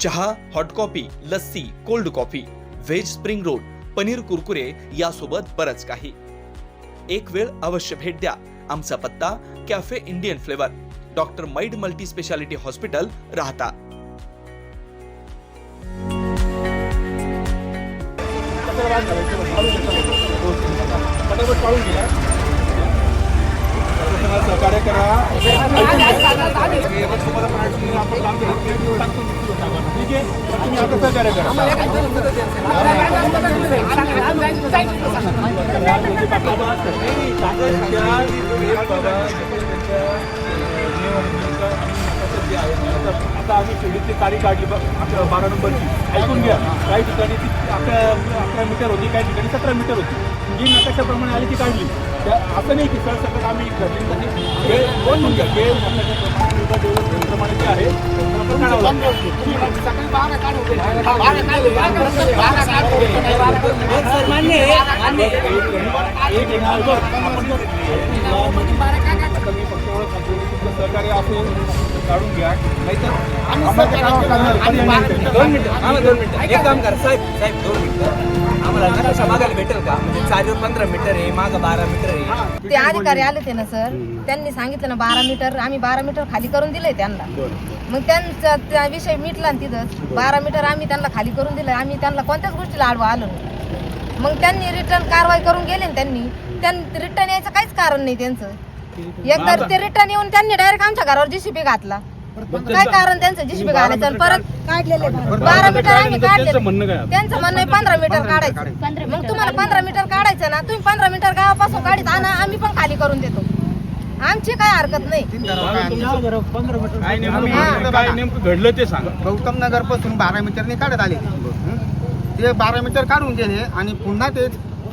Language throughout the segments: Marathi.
चहा hot coffee lassi cold coffee veg spring roll paneer Kurkure यासोबत बरंच काही. एक वेळ अवश्य भेट द्या. आमचा पत्ता कॅफे इंडियन फ्लेवर डॉक्टर मैड मल्टी स्पेशालिटी हॉस्पिटल राहता. पटापट पाळून घ्या. प्रशासनाला सहकार्य करा. आपण काम केलं. ठीक आहे? तुम्ही आता सहकार्य करा. आता आम्ही शेडीची तारीख काढली बघ अकरा बारा नंबरची. ऐकून घ्या. काही ठिकाणी ती अकरा अकरा मीटर होती काही ठिकाणी सतरा मीटर होती. जी नकाशाप्रमाणे आली ती काढली. त्या असं नाही की सर सगळं आम्ही घरच्यांसाठी वेळ बोलून घ्या वेळ डेव्हलपमेंटप्रमाणे जे आहे सहकार्य असेल काढून घ्या नाहीतर आम्हाला ते काढावं लागणार. पर्याय नाही. दोन मिनिटं आम्हाला दोन मिनिटं एक काम करा साहेब साहेब दोन मिनिटं. आम्हाला नकाशा मागायला भेटेल का? म्हणजे चारीवर पंधरा मीटर आहे मागं बारा मीटर आहे. ते अधिकारी आले ते ना सर. त्यांनी सांगितलं ना बारा मीटर आम्ही बारा मीटर खाली करून दिलंय त्यांना. मग त्यांचा त्या विषय मिटला ना तिथंच बारा मीटर आम्ही त्यांना खाली करून दिलंय. आम्ही त्यांना कोणत्याच गोष्टीला आडवा आलो नाही. मग त्यांनी रिटर्न कारवाई करून गेले ना त्यांनी. त्यांनी रिटर्न यायचं काहीच कारण नाही त्यांचं. एकदा ते रिटर्न येऊन त्यांनी डायरेक्ट आमच्या घरावर जीसीपी घातला. काय कारण त्यांचं घालायचं आणि परत काढलेले बारा मीटर आम्ही त्यांचं काढले म्हणणं काय? त्यांचं म्हणणं आहे पंधरा मीटर काढायचं. मग तुम्हाला पंधरा मीटर काढायचं ना तुम्ही पंधरा मीटर गावापासून काढीत आणा आम्ही पण खाली करून देतो. आमची काय हरकत नाही. काय नेमकं काय नेमकं घडलं ते सांगा. गौतम नगरपासून बारा मीटरने काढत आले. हं? ते बारा मीटर काढून गेले आणि पुन्हा ते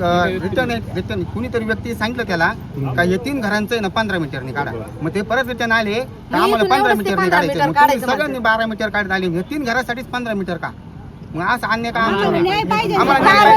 रिटर्न रिटर्न. कुणीतरी व्यक्ती सांगितलं त्याला का हे तीन घरांचं आहे ना पंधरा मीटरने काढा. मग ते परत रिटर्न आले तर आम्हाला पंधरा मीटरने 15 काढायचे? मीटर मग तुम्ही काढायचं सगळ्यांनी बारा मीटर काढत आले. हे तीन घरासाठीच पंधरा मीटर का? मग असं अन्य का आमच्या आम्हाला न्याय कारवाई पाहिजे.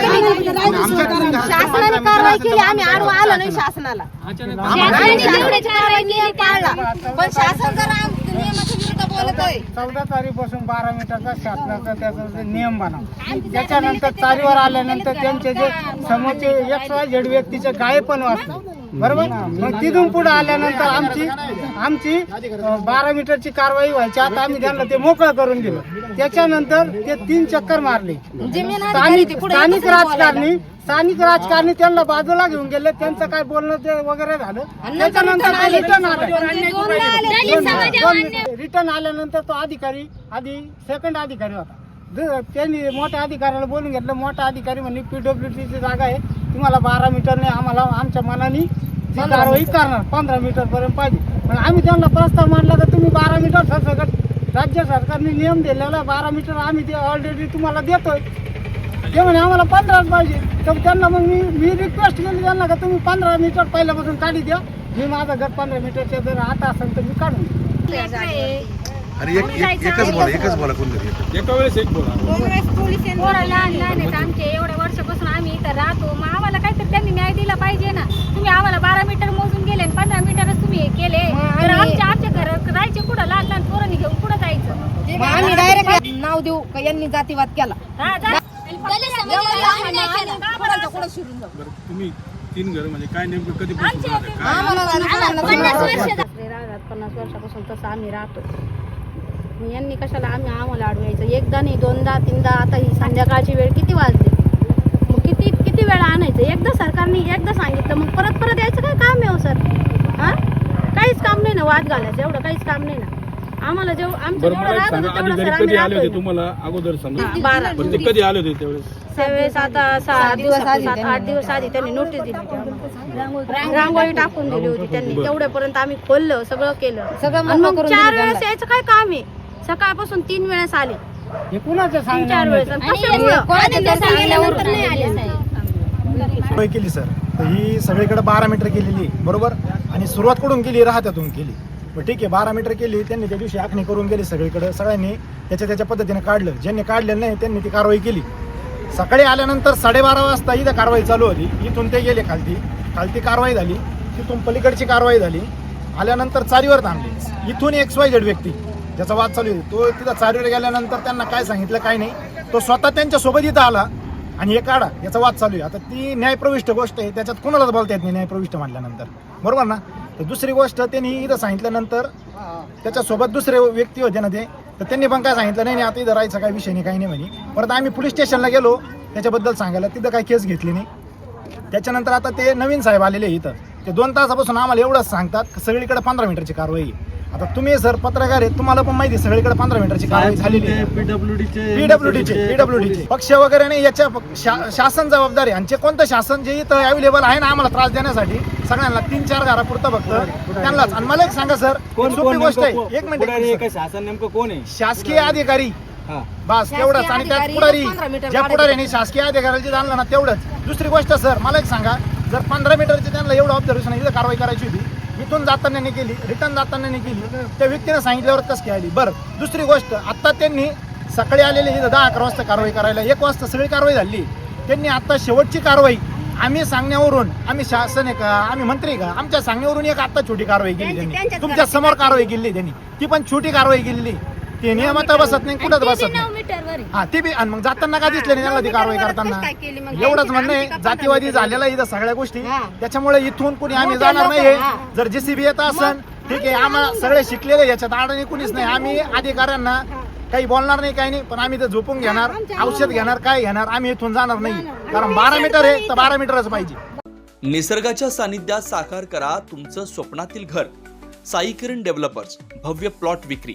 केली. आमच्या तीन घरासाठी शासनाने 15 मीटर कारवाई असेल केली. तर आम्ही आडवा आलो नाही शासनाला. शासनाने जेवढ्याची कारवाई केली पाळला पण शासन जर आहे चौदा तारीखपासून बारा मीटरचा शासनाचा त्याचा जे नियम बनव. त्याच्यानंतर चारीवर आल्यानंतर त्यांचे जे समोरचे एक्स वाय झेड व्यक्तीचे गाळे पण वाचले बरोबर? मग तिथून पुढे आल्यानंतर आमची आमची अं, बारा मीटरची कारवाई व्हायची. आता आम्ही त्यांना ते मोकळं करून दिलं. त्याच्यानंतर ते तीन चक्कर मारले. जमीन अधिकारी स्थानिक ते पुढे स्थानिक येतच नाही राजकारणी स्थानिक राजकारणी त्यांना बाजूला घेऊन गेले. त्यांचं काय बोलणं ते वगैरे झालं. आणि नंतर त्याच्यानंतर आले. रिटर्न आलं. म्हणजे. रिटर्न आल्यानंतर तो अधिकारी आधी सेकंड अधिकारी होता. द- त्यांनी मोठ्या अधिकाऱ्याला बोलून घेतलं. मोठा अधिकारी म्हणजे पीडब्ल्यू ची जागा आहे. तुम्हाला बारा मीटरने आम्हाला आमच्या मनाने कारवाई करणार पंधरा मीटर पर्यंत पाहिजे. पण आम्ही त्यांना प्रस्ताव मांडला का तुम्ही बारा मीटर सरसकट राज्य सरकारने नियम दिलेला बारा मीटर आम्ही ते ऑलरेडी तुम्हाला देतोय. ते म्हणे आम्हाला पंधराच पाहिजे. तर त्यांना मग मी मी रिक्वेस्ट केली त्यांना का तुम्ही पंधरा मीटर पहिल्यापासून काढी द्या. मी माझं घर पंधरा मीटरच्या जर आता असेल तर मी काढून. अरे एक एक- एकच बोला एकच बोला कोणतरी एका वेळेस एक बोला. पोरं लहान लहान आहेत आमचे एवढ्या वर्षापासून आम्ही इथं राहतो. मग आम्हाला काहीतरी त्यांनी न्याय दिला पाहिजे ना. तुम्ही आम्हाला बारा मीटर मोजून गेले आणि पंधरा मीटरच तुम्ही हे केले. तर आमच्या आमच्या घर राहायचे कुठं? लहान लहान पोरांनी घेऊन कुठं जायचं? मग आम्ही डायरेक्ट नाव देऊ का यांनी जातीवाद केला? हा, जा. कोणाच्या पुढं शिरून जाऊ. बरं तुम्ही तीन घर म्हणजे काय नेमकं कधी आम्हाला पन्नास ना वर्ष झाले. राहतात पन्नास वर्षापासून तसं आम्ही राहतो. यांनी कशाला आम्ही आम्हाला अडवायचं? एकदा नाही दोनदा तीनदा आता ही संध्याकाळची वेळ किती वाजली? मग किती किती वेळा आणायचं? एकदा सरकारने एकदा सांगितलं मग परत परत यायचं काय काम आहे हो सर? हा? काहीच काम नाही ना वाद घालायचं एवढं काहीच काम नाही ना. आम्हाला जेव आमचं जेवढं राहत होतं तेवढं सर आम्ही कधी आले होते तुम्हाला? अगोदर सांगा. बारा. ते कधी आले होते त्यावेळेस? त्यावेळेस आता सात दिवस सात आठ दिवस आधी त्यांनी नोटीस दिली. रांगोळी टाकून दिली होती त्यांनी. तेवढ्यापर्यंत आम्ही खोललं सगळं केलं. सगळं मग करून चार वेळेस. यायचं काय काम आहे? सकाळपासून तीन वेळेस आले. हे तीन चार वेळेस. आणि कशामुळं? केली सर. तर ही सगळीकडे बारा मीटर केलेली बरोबर? आणि सुरुवात कुठून केली राहत्यातून केली. मग ठीक आहे बारा मीटर केली त्यांनी त्या दिवशी आखणी करून गेली सगळीकडे. सगळ्यांनी त्याच्या त्याच्या पद्धतीने काढलं. ज्यांनी काढलेलं नाही त्यांनी ती कारवाई केली. सकाळी आल्यानंतर साडेबारा वाजता इथं कारवाई चालू होती. इथून ते गेले खालती. काल ती कारवाई झाली तिथून पलीकडची कारवाई झाली आल्यानंतर चारीवर थांबले. इथून एक वाय झेड व्यक्ती ज्याचा वाद चालू आहे तो तिथं चारीवर गेल्यानंतर त्यांना काय सांगितलं काय नाही तो स्वतः त्यांच्यासोबत इथं आला आणि हे काढा याचा वाद चालू आहे. आता ती न्यायप्रविष्ट गोष्ट आहे त्याच्यात कोणालाच बोलता येत नाही न्यायप्रविष्ट म्हटल्यानंतर बरोबर ना? तर दुसरी गोष्ट त्यांनी इथं सांगितल्यानंतर त्याच्यासोबत दुसरे व्यक्ती होते ना ते तर त्यांनी पण काय सांगितलं नाही नाही आता इथं राहायचा काही विषय नाही काही नाही म्हणे. परत आम्ही पोलीस स्टेशनला गेलो त्याच्याबद्दल सांगायला तिथं काही केस घेतली नाही. त्याच्यानंतर आता ते नवीन साहेब आलेले इथं. ते दोन तासापासून आम्हाला एवढंच सांगतात की सगळीकडे पंधरा मीटरची कारवाई आहे. आता तुम्ही सर पत्रकार आहे तुम्हाला पण माहिती आहे सगळीकडे पंधरा मीटरची कारवाई झालेली आहे. पीडब्ल्यूडीचे पीडब्ल्यूडीचे पक्ष वगैरे नाही याच्या शा- शासन जबाबदारी आणि जे कोणतं शासन जे इथं अवेलेबल आहे ना आम्हाला त्रास देण्यासाठी सगळ्यांना तीन चार घरापुरतं फक्त त्यांनाच. आणि मला एक सांगा सर सोपी गोष्ट आहे. एक मिनिट शासन नेमकं कोण आहे? शासकीय अधिकारी. हा. बस तेवढंच. आणि त्यात अधिकारी पुढारी. 15 मीटर ज्या. पुढाऱ्यांनी शासकीय अधिकाऱ्याचे जाणलं ना तेवढंच. दुसरी गोष्ट सर मला एक सांगा. जर पंधरा मीटरची त्यांना एवढं ऑब्झर्वेशन इथं कारवाई करायची होती इथून जाताना नाही केली रिटर्न जाताना नाही केली त्या व्यक्तीने सांगितल्यावर कसं काय आली? बरं दुसरी गोष्ट आता त्यांनी सकाळी आलेले इथं दहा अकरा वाजता कारवाई करायला एक वाजता सगळी कारवाई झाली. त्यांनी आता शेवटची कारवाई आम्ही सांगण्यावरून आम्ही शासन आहे का आम्ही मंत्री का आमच्या सांगण्यावरून एक आता छोटी कारवाई केली त्यांनी. तुमच्यासमोर कारवाई केली त्यांनी. ती पण छोटी कारवाई केलेली. ते नियमात बसत नाही कुठंच बसत नाही? मीटरवर आहे. हा ते बी आणि मग जाताना का दिसले नाही त्यांना ती कारवाई करताना? काय केली? मग? एवढंच म्हणणं आहे जातीवादी झालेला इथं सगळ्या गोष्टी. हा. त्याच्यामुळे इथून कुणी आम्ही मोठे जाणार लोकं, नाहीये. हा. जर जेसीबी येत असन ठीक आहे आम्हाला सगळे शिकलेले याच्यात अडणी कुणीच नाही. आम्ही अधिकाऱ्यांना काही बोलणार नाही काही नाही पण आम्ही ते झोपून घेणार औषध घेणार काय घेणार आम्ही इथून जाणार नाही. कारण बारा मीटर आहे तर बारा मीटरच पाहिजे. निसर्गाच्या सानिध्यात साकार करा तुमचं स्वप्नातील घर. साई किरण डेव्हलपर्स भव्य प्लॉट विक्री.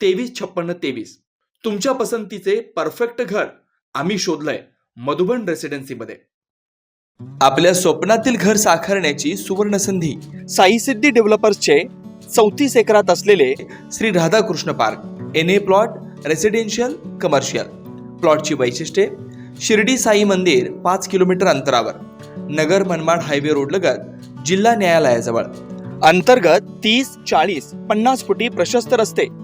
तेवीस छप्पन्न तेवीस. तुमच्या पसंतीचे परफेक्ट घर आम्ही शोधलंय मधुबन रेसिडेन्सीमध्ये आपल्या स्वप्नातील घर साकारण्याची सुवर्ण संधी साई सिद्धी डेव्हलपर्सचे चौतीस एकरात असलेले Shri Radhakrishna park N A plot residential commercial प्लॉटची वैशिष्ट्ये शिर्डी साई मंदिर पाच किलोमीटर अंतरावर नगर मनमाड हायवे रोडलगत जिल्हा न्यायालयाजवळ. अंतर्गत तीस चाळीस पन्नास फुटी प्रशस्त रस्ते.